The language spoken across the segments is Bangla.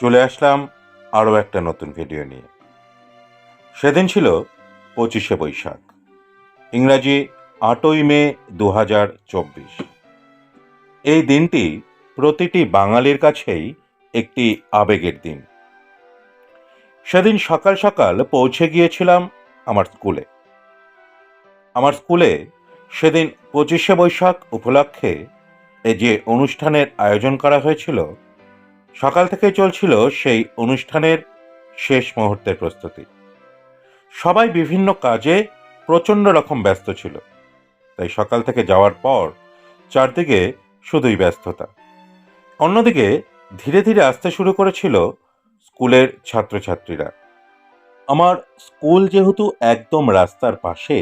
চলে আসলাম আরও একটা নতুন ভিডিও নিয়ে। সেদিন ছিল পঁচিশে বৈশাখ, ইংরাজি আটই মে দু চব্বিশ। এই দিনটি প্রতিটি বাঙালির কাছেই একটি আবেগের দিন। সেদিন সকাল সকাল পৌঁছে গিয়েছিলাম আমার স্কুলে। আমার স্কুলে সেদিন পঁচিশে বৈশাখ উপলক্ষে যে অনুষ্ঠানের আয়োজন করা হয়েছিল সকাল থেকেই চলছিল সেই অনুষ্ঠানের শেষ মুহূর্তের প্রস্তুতি। সবাই বিভিন্ন কাজে প্রচণ্ড রকম ব্যস্ত ছিল, তাই সকাল থেকে যাওয়ার পর চারদিকে শুধুই ব্যস্ততা। অন্যদিকে ধীরে ধীরে আসতে শুরু করেছিল স্কুলের ছাত্রছাত্রীরা। আমার স্কুল যেহেতু একদম রাস্তার পাশে,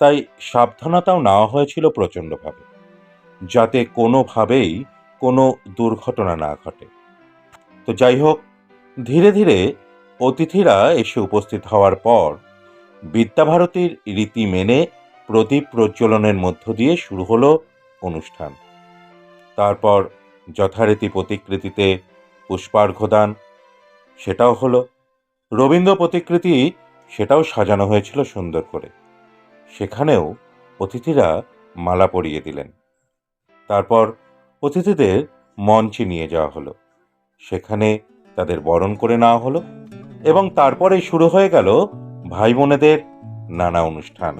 তাই সাবধানতাও নেওয়া হয়েছিল প্রচণ্ডভাবে, যাতে কোনোভাবেই কোনো দুর্ঘটনা না ঘটে। তো যাই হোক, ধীরে ধীরে অতিথিরা এসে উপস্থিত হওয়ার পর বিদ্যাভারতীর রীতি মেনে প্রদীপ প্রজ্বলনের মধ্য দিয়ে শুরু হলো অনুষ্ঠান। তারপর যথারীতি প্রতিকৃতিতে পুষ্পার্ঘদান, সেটাও হলো। রবীন্দ্র প্রতিকৃতি সেটাও সাজানো হয়েছিল সুন্দর করে। সেখানেও অতিথিরা মালা পরিয়ে দিলেন। তারপর অতিথিদের মঞ্চে নিয়ে যাওয়া হলো। সেখানে তাদের বরণ করে নেওয়া হলো এবং তারপরে শুরু হয়ে গেল ভাই বোনেদের নানা অনুষ্ঠান।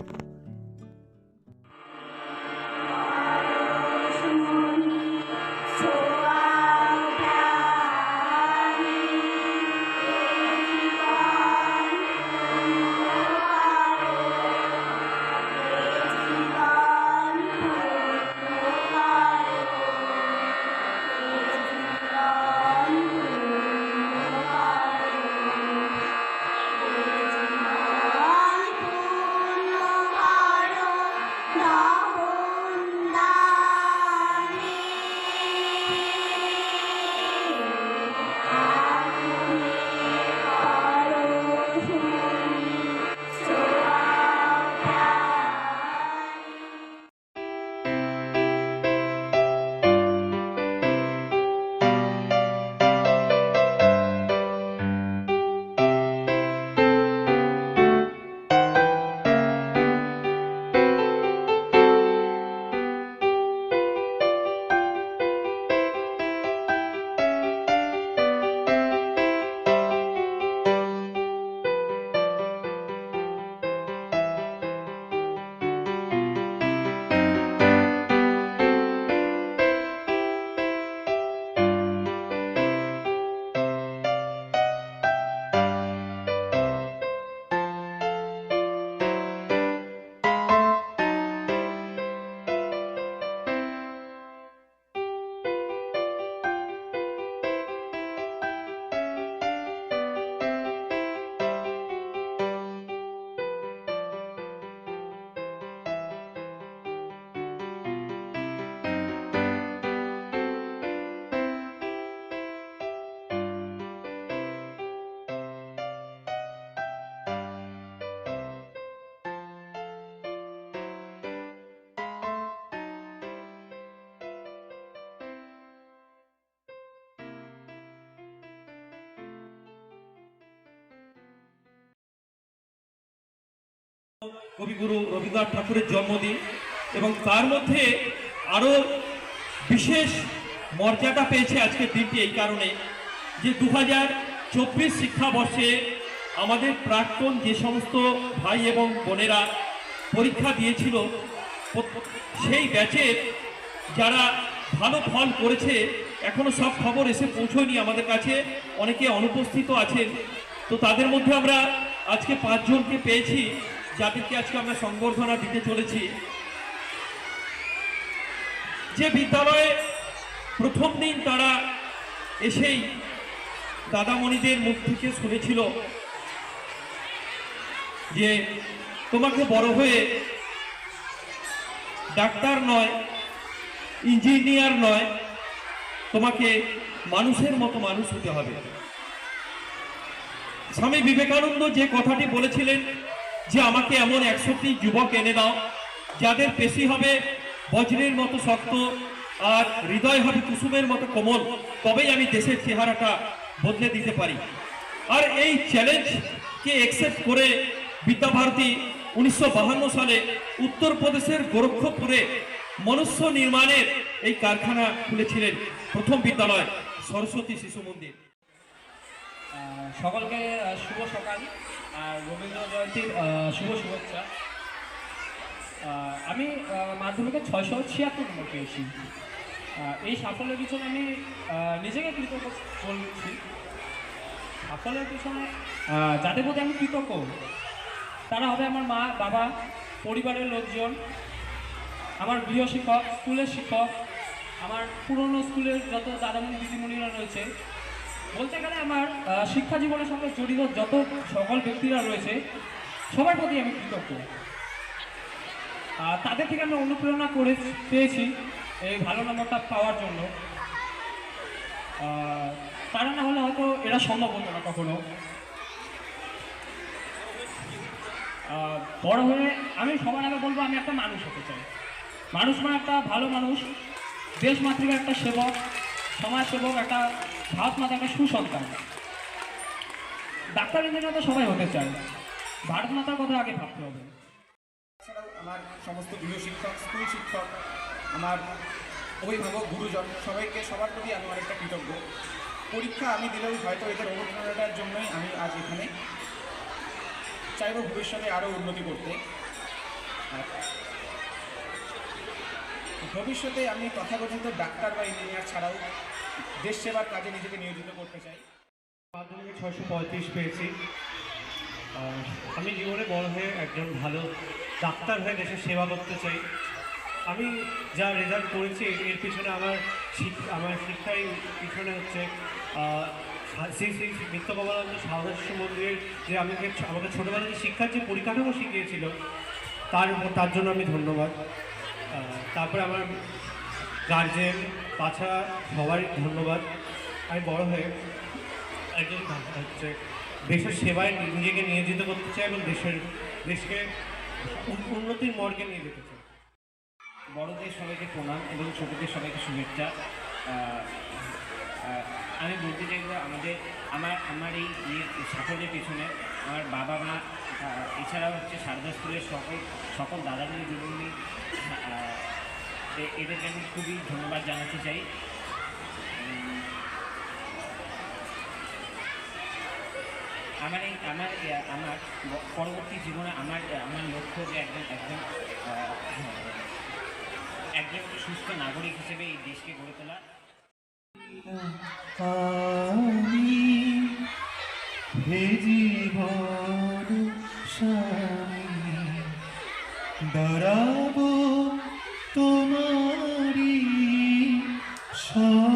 কবিগুরু রবীন্দ্রনাথ ঠাকুরের জন্মদিন এবং তার মধ্যে আরও বিশেষ মর্যাদা পেয়েছে আজকের দিনটি এই কারণে যে দু হাজার চব্বিশ শিক্ষাবর্ষে আমাদের প্রাক্তন যে সমস্ত ভাই এবং বোনেরা পরীক্ষা দিয়েছিল, সেই ব্যাচের যারা ভালো ফল করেছে, এখনও সব খবর এসে পৌঁছয়নি আমাদের কাছে। অনেকে অনুপস্থিত আছেন। তো তাদের মধ্যে আমরা আজকে পাঁচজনকে পেয়েছি। যাদেরকে আজকে আমরা সংবর্ধনা দিতে চলেছি। যে বিদ্যালয়ে প্রথম দিন তারা এসেই দাদামণিদের মুখ থেকে শুনেছিল যে তোমাকে বড় হয়ে ডাক্তার নয়, ইঞ্জিনিয়ার নয়, তোমাকে মানুষের মতো মানুষ হতে হবে। স্বামী বিবেকানন্দ যে কথাটি বলেছিলেন যে আমাকে এমন একশোটি যুবক এনে দাও, যাদের পেশি হবে বজ্রের মতো শক্ত আর হৃদয় হবে কুসুমের মতো কোমল, তবেই আমি দেশের চেহারাটা বদলে দিতে পারি। আর এই চ্যালেঞ্জকে অ্যাকসেপ্ট করে বিদ্যাভারতী উনিশশো সালে উত্তরপ্রদেশের গোরক্ষপুরে মনুষ্য নির্মাণের এই কারখানা খুলেছিলেন প্রথম বিদ্যালয়, সরস্বতী শিশু মন্দির। সকলকে শুভ সকাল আর রবীন্দ্র জয়ন্তীর শুভ শুভেচ্ছা। আমি মাধ্যমিকে ছয়শো ছিয়াত্তর নম্বর পেয়েছি। এই সাফল্যের পিছনে আমি নিজেকে কৃতজ্ঞ বলছি সাফল্যের পিছনে যাদের প্রতি আমি কৃতজ্ঞ, তারা হবে আমার মা, বাবা, পরিবারের লোকজন, আমার গৃহ শিক্ষক, স্কুলের শিক্ষক, আমার পুরনো স্কুলের যত দাদামণি, দিদিমণিরা রয়েছে বলতে গেলে আমার শিক্ষা জীবনের সঙ্গে জড়িত যত সকল ব্যক্তিরা রয়েছে, সবার প্রতি আমি কৃতজ্ঞ। তাদের থেকে আমি অনুপ্রেরণা করে পেয়েছি এই ভালো নম্বরটা পাওয়ার জন্য। তারা না হলে হয়তো এরা সম্ভব হতো না কখনো। বড় হয়ে আমি সবার আগে বলব, আমি একটা মানুষ হতে চাই। মানুষ মানে একটা ভালো মানুষ, দেশ মাতৃকার একটা সেবক, সমাজ সেবক, একটা ভারত মাতা একটা সুসন্তান। ডাক্তার ইঞ্জিনিয়ার তো সবাই হতে চায়। ভারত মাতার কথা আগে ভাবতে হবে। আমার সমস্ত গৃহ শিক্ষক, স্কুল শিক্ষক, আমার অভিভাবক, গুরুজন, সবাইকে সবার প্রতি আমি অনেকটা কৃতজ্ঞ। পরীক্ষা আমি দিলেও হয়তো এদের অনুপ্রেরণাটার জন্যই আমি আজ এখানে চাইব ভবিষ্যতে আরও উন্নতি করতে। ভবিষ্যতে আমি তথাকথিত ডাক্তার বা ইঞ্জিনিয়ার ছাড়াও দেশ সেবার কাজে নিজেকে নিয়োজিত করতে চাই। মাধ্যমিকে ছয়শো পঁয়ত্রিশ পেয়েছি। আমি জীবনে বড় হয়ে একজন ভালো ডাক্তার হয়ে দেশের সেবা করতে চাই। আমি যা রেজাল্ট করেছি, এর পিছনে আমার আমার শিক্ষার পিছনে হচ্ছে শ্রী শ্রী নিত্য গোপালন্দ সারদা শিশু মন্দিরের যে আমাকে আমাকে ছোটোবেলায় যে শিক্ষার যে পরিকাঠামো শিখিয়েছিল, তার তার জন্য আমি ধন্যবাদ। তারপরে আমার গার্জেন তাছাড়া সবারই ধন্যবাদ। আমি বড় হয়ে একজন হচ্ছে দেশের সেবায় নিজেকে নিয়োজিত করতে চাই এবং দেশের দেশকে উন্নতির মর্গে নিয়ে যেতে চাই। বড়দের সবাইকে প্রণাম এবং ছোটদের সবাইকে শুভেচ্ছা। আমি বলতে চাই যে আমাদের আমার আমার এই সাফল্যের পেছনে আমার বাবা মা এছাড়াও হচ্ছে সারদা স্কুলের সকল সকল আহ, এ- এদেরকে আমি খুবই ধন্যবাদ জানাতে চাই। আমার এই, আমার আমার পরবর্তী জীবনে আমার আমার লক্ষ্য যে একজন একজন একজন সুস্থ নাগরিক হিসেবে এই দেশকে গড়ে তোলা। দাঁড়াবো তোমারি সম্মুখে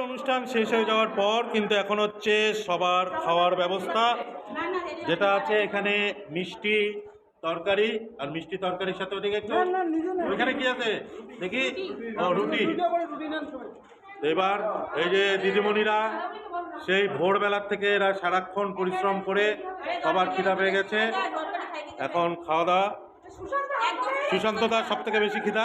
অনুষ্ঠান শেষ হয়ে যাওয়ার পর কিন্তু এখন হচ্ছে সবার খাওয়ার ব্যবস্থা যেটা আছে এখানে মিষ্টি তরকারি আর মিষ্টি তরকারির সাথে ওদিকে একটু ওইখানে কি আছে? দেখি। ও রুটি। এবার এই যে দিদিমণিরা সেই ভোরবেলার থেকে এরা সারাক্ষণ পরিশ্রম করে সবার খিদা পেয়ে গেছে। এখন খাওয়া দাওয়া। সুশান্ত দা সব থেকে বেশি খিদা।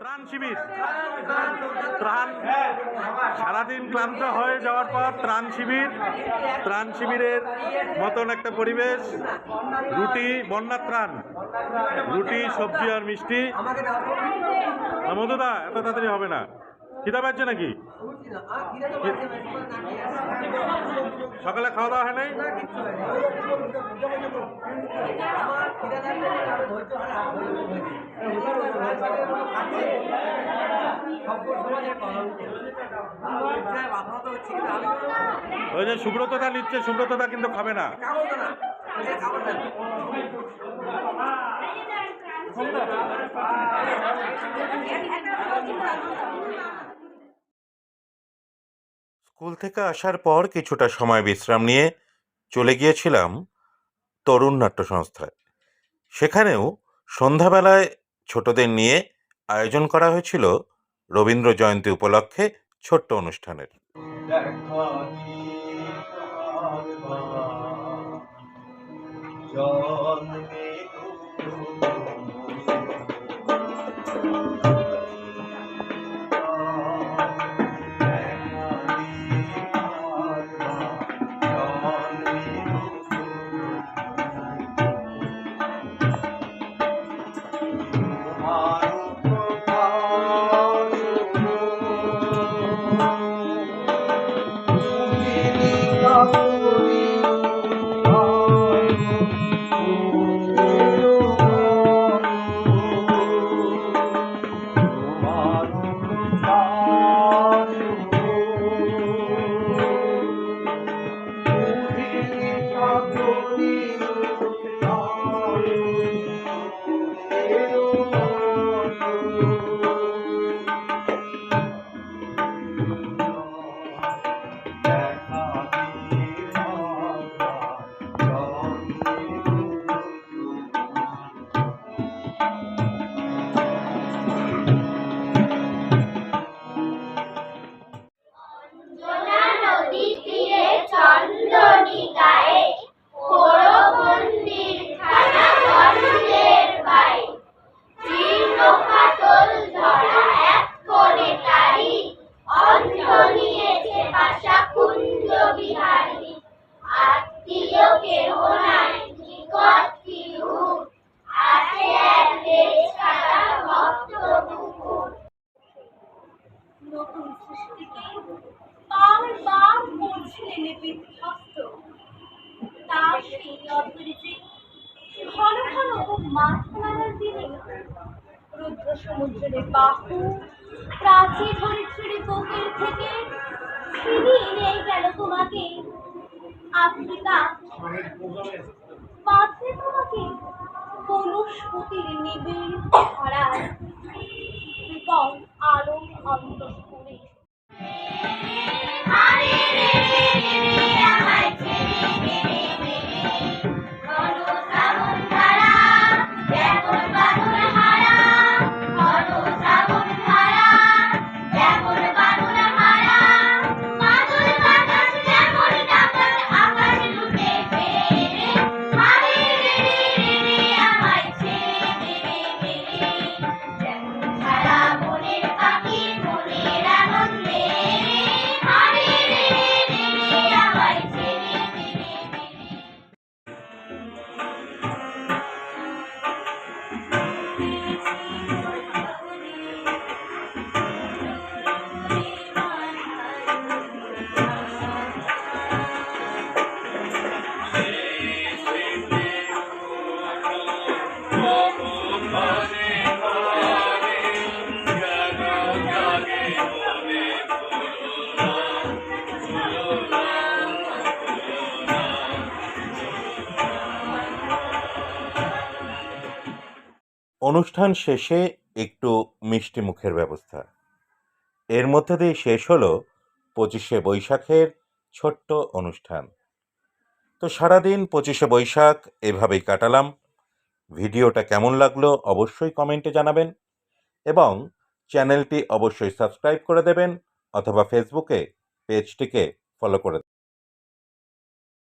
ত্রাণ শিবির। ত্রাণ। সারাদিন ক্লান্ত হয়ে যাওয়ার পর ত্রাণ শিবির। ত্রাণ শিবিরের মতন একটা পরিবেশ। রুটি, বন্যার ত্রাণ। রুটি, সবজি আর মিষ্টি। মধুদা, এত তাড়াতাড়ি হবে না। খিদা পাচ্ছে নাকি? সকালে খাওয়া দাওয়া হয় নাই? ওই যে সুব্রতদা নিচ্ছে, সুব্রতদা কিন্তু খাবে না। স্কুল থেকে আসার পর কিছুটা সময় বিশ্রাম নিয়ে চলে গিয়েছিলাম তরুণ নাট্য সংস্থায়। সেখানেও সন্ধ্যাবেলায় ছোটদের নিয়ে আয়োজন করা হয়েছিল রবীন্দ্র জয়ন্তী উপলক্ষে ছোট্ট অনুষ্ঠানের। যমুনা নাড়ার দিনে রুদ্র সমুদ্রের বাহু, প্রাচীর ধরে ছিঁড়ে বুকের থেকে ফিরিয়ে নিয়ে গেল তোমাকে। আফ্রিকা বাঁচবে তোমাকে বনস্পতির নিবিড় ধরায় এবং আলোক অন্তঃপুরে। অনুষ্ঠান শেষে একটু মিষ্টি মুখের ব্যবস্থা। এর মধ্যে দিয়ে শেষ হলো পঁচিশে বৈশাখের ছোট্ট অনুষ্ঠান। তো সারাদিন পঁচিশে বৈশাখ এভাবেই কাটালাম। ভিডিওটা কেমন লাগল অবশ্যই কমেন্টে জানাবেন এবং চ্যানেলটি অবশ্যই সাবস্ক্রাইব করে দেবেন অথবা ফেসবুকে পেজটিকে ফলো করে